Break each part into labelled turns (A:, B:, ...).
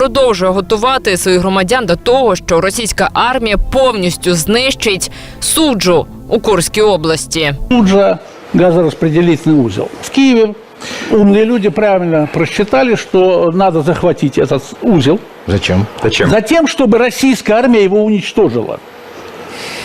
A: продовжує готувати своїх громадян до того, що російська армія повністю знищить суджу у Курській області.
B: Тут же газораспределительный узел. В Киеве умные люди правильно просчитали, что надо захватить этот узел.
C: Зачем? Зачем?
B: Затем, чтобы российская армия его уничтожила.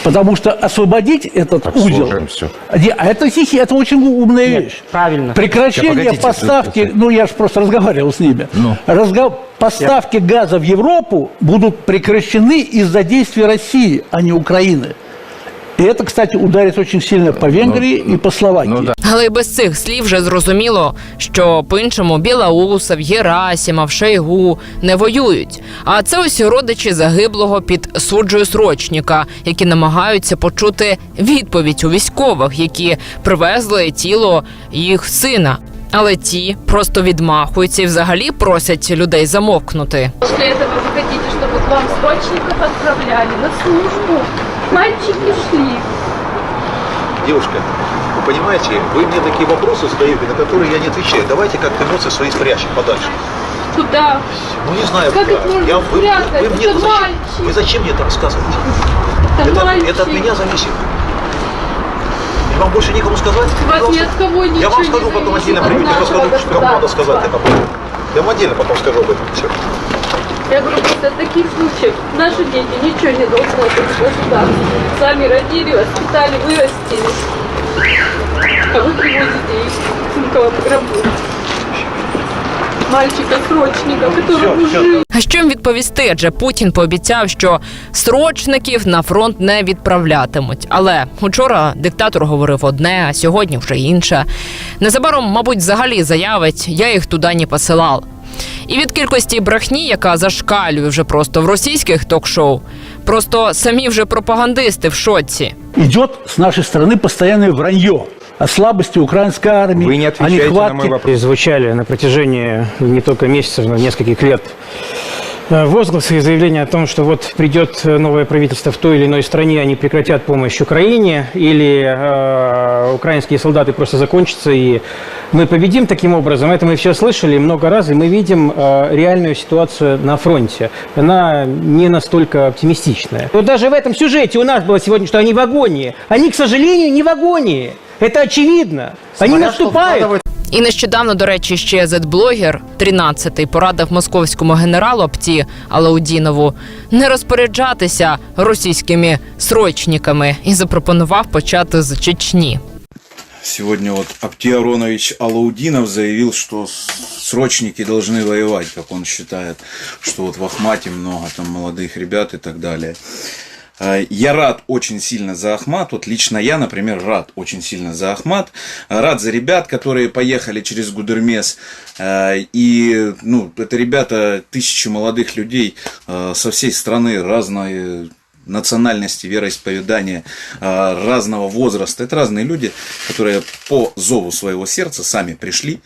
B: Потому что освободить этот
C: Так, всё.
B: Не, А это, хихи, это очень умная вещь.
D: правильно.
B: Прекращение
C: погодите,
B: поставки,
C: слушайте.
B: ну я же просто разговаривал с ними,
C: Ну.
B: Разго- поставки газа в Европу будут прекращены из-за действий России, а не Украины. И это, кстати, ударит очень сильно по Венгрии и по Словакии.
C: Ну да.
A: Але й без цих слів вже зрозуміло, що по-іншому Білоусов, Єрасімов, Шойгу не воюють. А це ось родичі загиблого під суджею срочника, які намагаються почути відповідь у військових, які привезли тіло їх сина. Але ті просто відмахуються і взагалі просять людей замовкнути.
E: После этого вы хотите, чтобы к вам срочников отправляли на службу? Мальчики шли.
F: Девушка, вы понимаете, вы мне такие вопросы задаете, на которые я не отвечаю. Давайте как-то эмоции свои спрячем подальше.
E: Куда?
F: Ну не знаю,
E: Как
F: куда.
E: их можно
F: Я- вы,
E: спрятать?
F: вы мне
E: Это
F: зачем,
E: мальчик.
F: вы зачем мне это рассказываете?
E: Это,
F: Это,
E: мальчик.
F: это от меня зависит. И вам больше некому сказать?
E: Вас ни от кого ничего
F: Я вам скажу потом отдельно,
E: от
F: примите, я расскажу, кому надо сказать это. Я вам отдельно потом скажу об этом. Все.
E: Я говорю, после таких случаев наши дети ничего не должны от государства. Сами родили, воспитали, вырастили. А вы привозите их к Цинковому гробу. Мальчика-срочника, который уже
A: А що їм відповісти? Адже Путін пообіцяв, що срочників на фронт не відправлятимуть. Але учора диктатор говорив одне, а сьогодні вже інше. Незабаром, мабуть, взагалі заявить, я їх туди не посилав. І від кількості брехні, яка зашкалює вже просто в російських ток-шоу, просто самі вже пропагандисти в шоці.
B: Идет с нашей стороны постоянное вранье о слабости украинской армии,
C: Вы не
B: о
C: отвечаете на
B: нехватке
C: мой вопрос.
D: И звучали на протяжении не только месяцев, но нескольких лет э, возгласы и заявления о том, что вот придет э, новое правительство в той или иной стране, они прекратят помощь Украине, или э, украинские солдаты просто закончатся, и мы победим таким образом. Это мы все слышали много раз, и мы видим э, реальную ситуацию на фронте. Она не настолько оптимистичная. Вот даже в этом сюжете у нас было сегодня, что они в агонии. Они, к сожалению, не в агонии. Это очевидно. Они наступают.
A: І нещодавно, до речі, ще зет-блогер 13-й порадив московському генералу Апті Алаудінову не розпоряджатися російськими срочниками і запропонував почати з Чечні.
G: Сегодня вот Апти Аронович Алаудинов заявил, что срочники должны воевать, как он считает, что вот в Ахмате много там молодых ребят и так далее. А, Я рад очень сильно за Ахмат. Вот лично я, например, рад очень сильно за Ахмат. Рад за ребят, которые поехали через Гудермес. А, И, ну, это ребята, тысячи молодых людей а, со всей страны разной национальности, вероисповедания, а, разного возраста. Это разные люди, которые по зову своего сердца сами пришли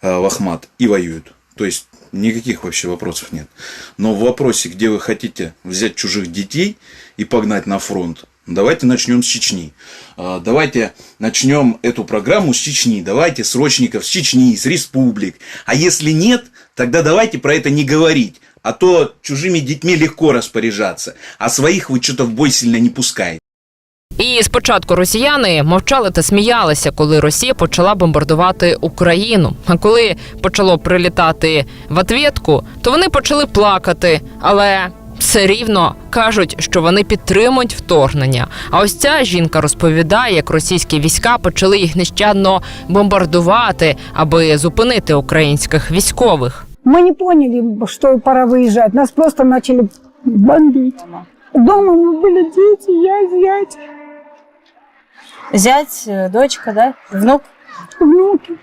G: а, в Ахмат и воюют. То есть никаких вообще вопросов нет. Но в вопросе, где вы хотите взять чужих детей и погнать на фронт, давайте начнем с Чечни. А, Давайте начнем эту программу с Чечни. Давайте срочников с Чечни, с республик. А если нет, тогда давайте про это не говорить. А то чужими детьми легко распоряжаться, а своих вы что-то в бой сильно не пускаете.
A: І спочатку росіяни мовчали та сміялися, коли Росія почала бомбардувати Україну. А коли почало прилітати в ответку, то вони почали плакати, але. Все рівно кажуть, що вони підтримують вторгнення. А ось ця жінка розповідає, як російські війська почали їх нещадно бомбардувати, аби зупинити українських військових.
H: Мы не поняли, что пора выезжать. Нас просто начали бомбить. Дома мы были дети, я, зять,
I: Зять, э, дочка, да? Внук?
H: внуки,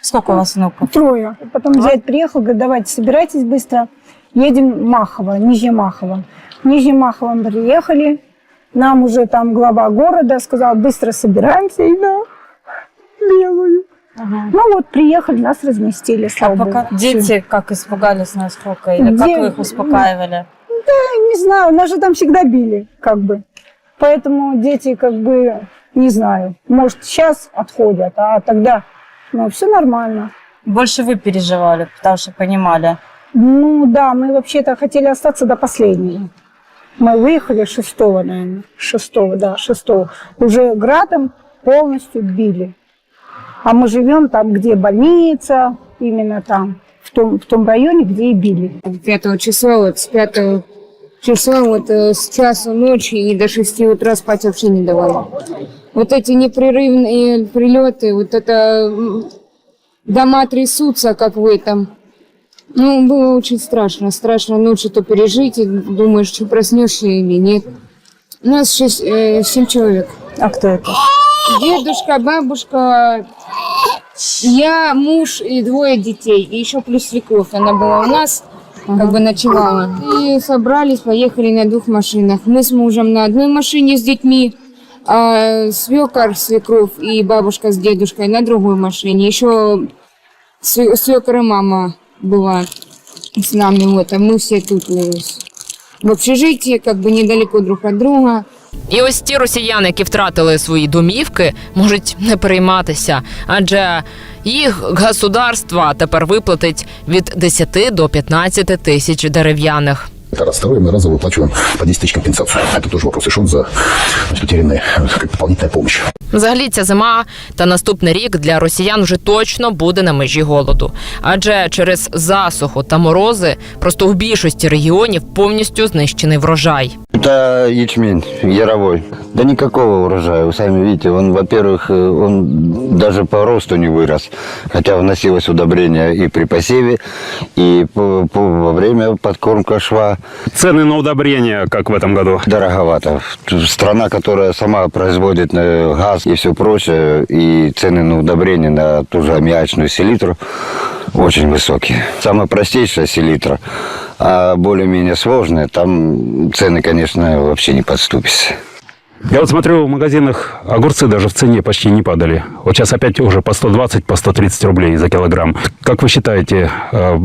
I: Сколько у вас внуков?
H: трое. Потом зять приехал, говорит, давайте собирайтесь быстро. Едем в Махово, Нижнее Махово. В Нижнем Махово мы приехали. Нам уже там глава города сказал, быстро собираемся и на белую. Ну вот, приехали, нас разместили,
I: А пока дети как испугались насколько? Или как
H: Де-
I: вы их успокаивали?
H: Не знаю, нас же там всегда били, как бы. Поэтому дети, как бы, не знаю, может, сейчас отходят, а тогда, ну, все нормально.
I: Больше вы переживали, потому что понимали.
H: Ну да, мы вообще-то хотели остаться до последнего. Мы выехали шестого, наверное, шестого, да, шестого. Уже градом полностью били. А мы живем там, где больница, именно там, в том, в том районе, где и били.
C: 5 числа, вот с 5 числа вот э, с часу ночи и до 6 утра спать вообще не давали. Вот эти непрерывные прилеты, вот это дома трясутся, как в этом. Ну, было очень страшно. Страшно ночью то пережить, и думаешь, что проснешься или нет. У нас шесть, э, семь человек.
I: А кто это?
C: Дедушка, бабушка, я, муж и двое детей. И еще плюс свекровь. Она была у нас, как бы ночевала. И собрались, поехали на двух машинах. Мы с мужем на одной машине с детьми, а свекор, свекровь и бабушка с дедушкой на другой машине. Еще све- свекор и мама была с нами. Вот, а мы все тут э, в общежитии, как бы недалеко друг от друга.
A: І ось ті росіяни, які втратили свої домівки, можуть не перейматися, адже їх государство тепер виплатить від 10 до 15 тисяч дерев'яних.
J: Это раз. Второе, мы разово выплачиваем по 10 тысяч компенсацию. Это тоже вопрос решен за значит, утерянные э, как дополнительная помощь.
A: Взагалі, ця зима та наступний рік для росіян вже точно буде на межі голоду, адже через засуху та морози просто у більшості регіонів повністю знищений врожай.
K: Это ячмень яровой. Да никакого урожая. Вы сами видите, он, во-первых, э, он даже по росту не вырос. Хотя вносилось удобрение и при посеве, и по- по- во время подкормка шва.
L: Цены на удобрения, как в этом году?
K: Дороговато. Страна, которая сама производит э, газ и все прочее, и цены на удобрения на ту же аммиачную селитру очень высокие. Самая простейшая селитра, а более-менее сложная, там цены, конечно, вообще не подступишься.
L: Я вот смотрю, в магазинах огурцы даже в цене почти не падали. Вот сейчас опять уже по 120, по 130 рублей за килограмм. Как вы считаете, э,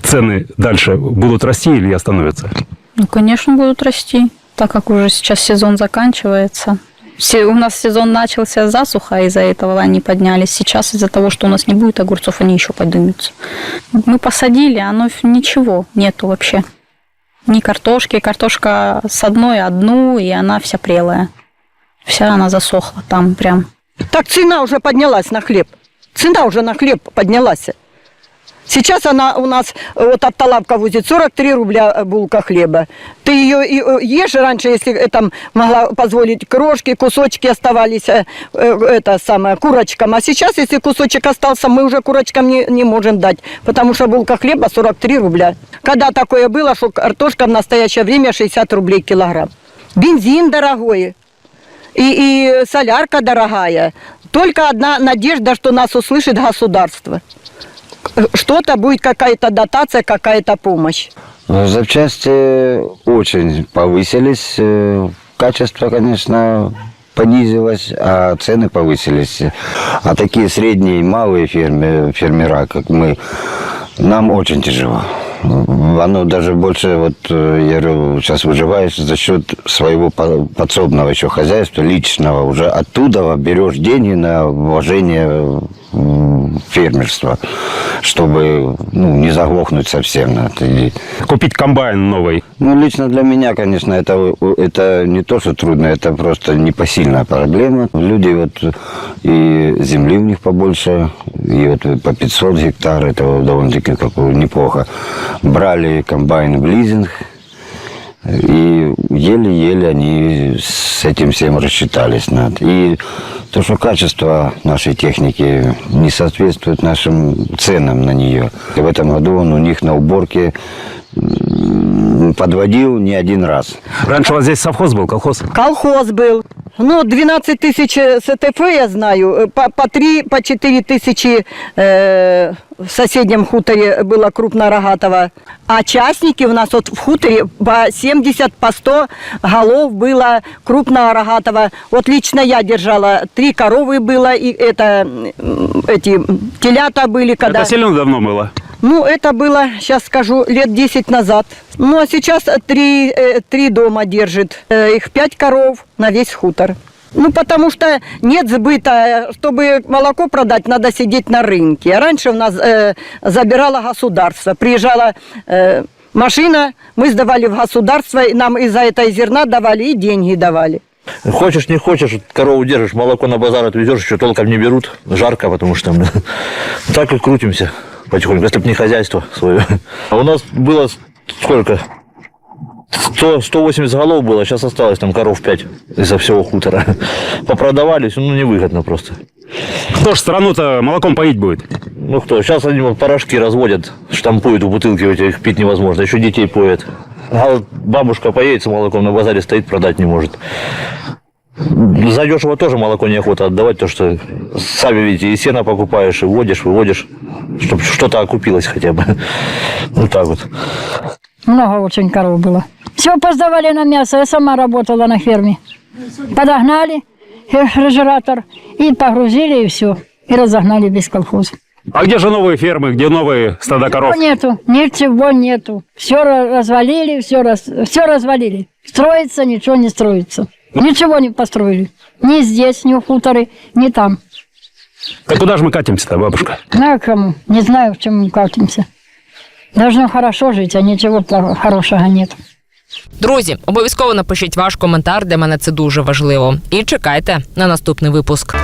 L: цены дальше будут расти или остановятся?
M: Ну, конечно, будут расти, так как уже сейчас сезон заканчивается. У нас сезон начался засуха, из-за этого они поднялись. Сейчас из-за того, что у нас не будет огурцов, они еще поднимутся. Мы посадили, оно ничего нету вообще. Ни картошки, картошка с одной одну, и она вся прелая. Вся она засохла там прям.
N: Так цена уже поднялась на хлеб. Цена уже на хлеб поднялась. Сейчас она у нас, э, вот Автолавка возит 43 рубля э, булка хлеба. Ты ее э, ешь раньше, если там могла позволить крошки, кусочки оставались, это самое, курочкам. А сейчас, если кусочек остался, мы уже курочкам не, не можем дать, потому что булка хлеба 43 рубля. Когда такое было, что картошка в настоящее время 60 рублей килограмм. Бензин дорогой. И, и солярка дорогая. Только одна надежда, что нас услышит государство. Что-то будет, какая-то дотация, какая-то помощь.
K: Запчасти очень повысились. э, Качество, конечно, понизилось, а цены повысились. А такие средние малые фермеры, фермера, как мы, нам очень тяжело. Оно даже больше, вот э, я говорю, сейчас выживаешь за счет своего по- подсобного еще хозяйства, личного. Уже оттуда берешь деньги на вложение фермерства, чтобы ну, не заглохнуть совсем.
L: Купить комбайн новый.
K: ну, лично для меня, конечно, это, это не то, что трудно, это просто непосильная проблема. Люди вот и земли у них побольше, и вот по 500 гектар, это довольно-таки неплохо. Брали комбайн в лизинг, и еле-еле они с этим всем рассчитались. Над. И то, что качество нашей техники не соответствует нашим ценам на нее. И в этом году он у них на уборке подводил не один раз.
L: Раньше у вас здесь совхоз был, колхоз?
N: Колхоз был. Ну, 12 тысяч СТФ я знаю, э, по, по 3, по 4 тысячи э, в соседнем хуторе было крупнорогатого. А частники у нас вот в хуторе по 70, по 100 голов было крупнорогатого. Вот лично я держала, три коровы было, и это, эти телята были, когда...
L: Это сильно давно было?
N: Ну, это было, сейчас скажу, лет 10 назад. Ну, а сейчас три, э, три дома держит. Э, Их пять коров на весь хутор. Ну, потому что нет сбыта. Чтобы молоко продать, надо сидеть на рынке. А раньше у нас э, забирало государство. Приезжала э, машина, мы сдавали в государство, и нам из-за этой зерна давали и деньги давали.
O: Хочешь, не хочешь, корову держишь, молоко на базар отвезешь, еще толком не берут. Жарко, потому что блин, так и крутимся потихоньку, если бы не хозяйство свое. А у нас было сколько? 100, 180 голов было, сейчас осталось там коров 5 из-за всего хутора. Попродавались, ну невыгодно просто.
L: Кто ж страну-то молоком поить будет?
O: Ну кто, сейчас они вот порошки разводят, штампуют в бутылки, их пить невозможно, еще детей поят. А вот бабушка поедет с молоком на базаре стоит, продать не может. За дешево тоже молоко неохота отдавать, то что сами видите, и сено покупаешь, и вводишь, выводишь, чтобы что-то окупилось хотя бы. Вот так вот.
P: Много очень коров было. Все поздавали на мясо. Я сама работала на ферме. Подогнали рефрижератор и погрузили, и все. И разогнали без колхоза.
L: А где же новые фермы, где новые стада коров?
P: Ничего нету, ничего нету. Все развалили, все, раз, все развалили. Строится, ничего не строится. Ничего не построили. Ни здесь, ни в хуторе, ни там.
L: Так куда же мы катимся-то, бабушка?
P: На кому? Не знаю, в чем мы катимся. Должно хорошо жить, а ничего хорошего нет.
A: Друзі, обов'язково напишіть ваш коментар. Для мене це дуже важливо. І чекайте на наступний випуск.